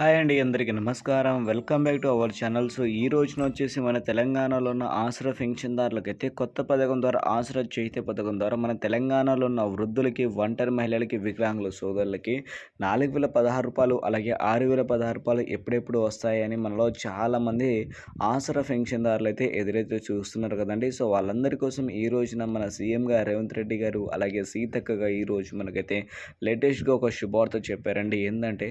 Hi అండి అందరికీ నమస్కారం. Welcome back to our channel. So ఈ రోజున వచ్చేసి మన తెలంగాణలో ఉన్న ఆసరా పెన్షన్దారులకైతే కొత్త పథకం ద్వారా ఆసరా చైత్య పథకం ద్వారా మన తెలంగాణలో ఉన్న వృద్ధులకి ఒంటరి మహిళలకి వికలాంగుల సోదరులకి నాలుగు వేల పదహారు రూపాయలు అలాగే ఆరు వేల పదహారు రూపాయలు ఎప్పుడెప్పుడు వస్తాయని మనలో చాలామంది ఆసరా పెన్షన్దారులు అయితే ఎదురైతే చూస్తున్నారు కదండి. సో వాళ్ళందరి కోసం ఈ రోజున మన సీఎంగా రేవంత్ రెడ్డి గారు అలాగే సీతక్కగా ఈ రోజు మనకైతే లేటెస్ట్గా ఒక శుభార్త చెప్పారండి. ఏంటంటే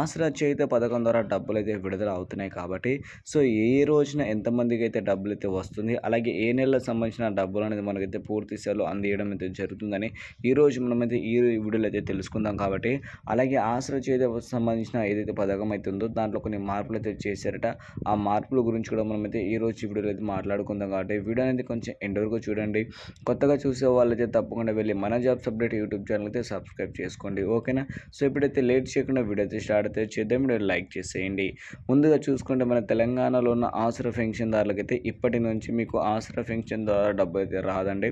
ఆసరా చైత్య పథకం ద్వారా డబ్బులు అయితే విడుదల అవుతున్నాయి కాబట్టి సో ఏ రోజున ఎంతమందికి అయితే డబ్బులు అయితే వస్తుంది అలాగే ఏ నెలకు సంబంధించిన డబ్బులు అనేది మనకైతే పూర్తి స్థాయిలో అందియడం అయితే జరుగుతుందని ఈరోజు మనమైతే ఈ వీడియోలో అయితే తెలుసుకుందాం కాబట్టి అలాగే ఆశ్రయ చేత సంబంధించిన ఏదైతే పథకం అయితే ఉందో దాంట్లో కొన్ని మార్పులు అయితే చేశారట. ఆ మార్పుల గురించి కూడా మనమైతే ఈ రోజు వీడియోలో అయితే మాట్లాడుకుందాం కాబట్టి వీడియో అనేది కొంచెం ఎండ్ వరకు చూడండి. కొత్తగా చూసే వాళ్ళైతే తప్పకుండా వెళ్ళి మన జాబ్స్ అప్డేట్ యూట్యూబ్ ఛానల్ అయితే సబ్స్క్రైబ్ చేసుకోండి ఓకేనా? సో ఇప్పుడైతే లేట్ చేయకుండా వీడియో అయితే స్టార్ట్ అయితే చేద్దాం. వీడియో లైక్ చేసేయండి. ముందుగా చూసుకుంటే మన తెలంగాణలో ఉన్న ఆసరా పెన్షన్దారులకైతే ఇప్పటి నుంచి మీకు ఆసరా పెన్షన్ ద్వారా డబ్బు అయితే రాదండి.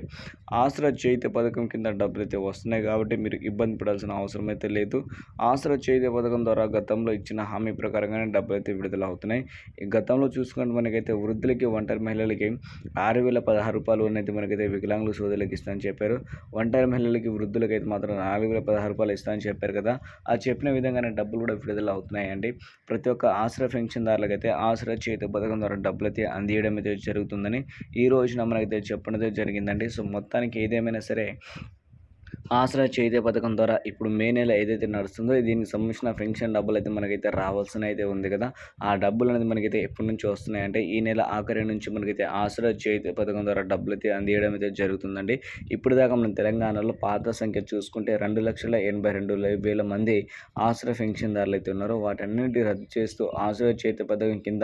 ఆసరా చేతి పథకం కింద డబ్బులు అయితే వస్తున్నాయి కాబట్టి మీరు ఇబ్బంది పడాల్సిన అవసరం అయితే లేదు. ఆసరా చేతి పథకం ద్వారా గతంలో ఇచ్చిన హామీ ప్రకారంగానే డబ్బులు అయితే విడుదల అవుతున్నాయి ఈ గతంలో చూసుకుంటే మనకైతే వృద్ధులకి ఒంటరి మహిళలకి ఆరు వేల పదహారు రూపాయలు అనేది మనకైతే వికలాంగులు సోదరులకు ఇస్తామని చెప్పారు. ఒంటరి మహిళలకి వృద్ధులకైతే మాత్రం నాలుగు వేల పదహారు రూపాయలు ఇస్తామని చెప్పారు కదా. ఆ చెప్పిన విధంగానే డబ్బులు కూడా విడుదల అవుతున్నాయి చేయండి ప్రతి ఒక్క ఆశ్రయ పెన్షన్దారులకైతే ఆశ్రయ చేతి పథకం ద్వారా డబ్బులు అయితే అందియడం అయితే జరుగుతుందని ఈ రోజున మనకైతే చెప్పడం అయితే జరిగిందండి. సో మొత్తానికి ఏదేమైనా సరే ఆసరా చేతి పథకం ద్వారా ఇప్పుడు మే నెల ఏదైతే నడుస్తుందో దీనికి సంబంధించిన పెన్షన్ డబ్బులు అయితే మనకైతే రావాల్సిన అయితే ఉంది కదా. ఆ డబ్బులు అనేది మనకైతే ఎప్పటి నుంచి వస్తున్నాయంటే ఈ నెల ఆఖరి నుంచి మనకైతే ఆసరా చేతి పథకం ద్వారా డబ్బులు అయితే అందియడం అయితే జరుగుతుందండి. ఇప్పుడు దాకా మన తెలంగాణలో పాత సంఖ్య చూసుకుంటే రెండు లక్షల ఎనభై రెండు వేల మంది ఆసరా పెన్షన్దారులు అయితే ఉన్నారో. వాటన్నింటి రద్దు చేస్తూ ఆసరా చేతి పథకం కింద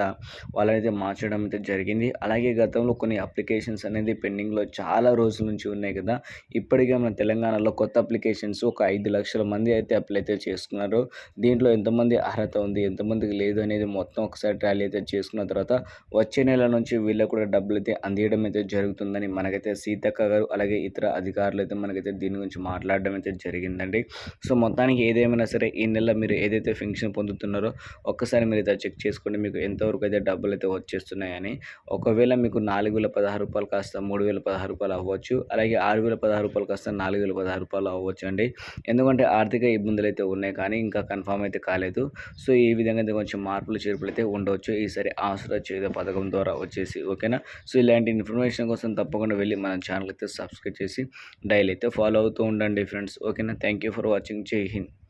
వాళ్ళనైతే మార్చడం అయితే జరిగింది. అలాగే గతంలో కొన్ని అప్లికేషన్స్ అనేది పెండింగ్లో చాలా రోజుల నుంచి ఉన్నాయి కదా. ఇప్పటికే మన తెలంగాణలో కొత్త అప్లికేషన్స్ ఒక ఐదు లక్షల మంది అయితే అప్లై అయితే చేసుకున్నారు. దీంట్లో ఎంతమంది అర్హత ఉంది ఎంతమందికి లేదు అనేది మొత్తం ఒకసారి ట్రాలీ అయితే చేసుకున్న తర్వాత వచ్చే నెల నుంచి వీళ్ళకు కూడా డబ్బులు అయితే అందియడం అయితే జరుగుతుందని మనకైతే సీతక్క గారు అలాగే ఇతర అధికారులు అయితే మనకైతే దీని గురించి మాట్లాడడం అయితే జరిగిందండి. సో మొత్తానికి ఏదేమైనా సరే ఈ నెల మీరు ఏదైతే ఫంక్షన్ పొందుతున్నారో ఒక్కసారి మీరు అయితే చెక్ చేసుకోండి. మీకు ఎంతవరకు అయితే డబ్బులు అయితే వచ్చేస్తున్నాయని. ఒకవేళ మీకు నాలుగు వేల పదహారు రూపాయలు కాస్త మూడు వేల పదహారు రూపాయలు అవ్వచ్చు. అలాగే ఆరు వేల పదహారు రూపాయలు కాస్త నాలుగు వేల పదహారు రూపాయలు అవ్వచ్చు అండి ఎందుకంటే ఆర్థిక ఇబ్బందులు అయితే ఉన్నాయి కానీ ఇంకా కన్ఫామ్ అయితే కాలేదు. సో ఈ విధంగా అయితే కొంచెం మార్పులు చేర్పులు అయితే ఉండవచ్చు. ఈసారి ఆసరా చేద పథకం ద్వారా వచ్చేసి ఓకేనా? సో ఇలాంటి ఇన్ఫర్మేషన్ కోసం తప్పకుండా వెళ్ళి మన ఛానల్ అయితే సబ్స్క్రైబ్ చేసి డైలీ అయితే ఫాలో అవుతూ ఉండండి ఫ్రెండ్స్. ఓకేనా? Thank you for watching. జై హింద్.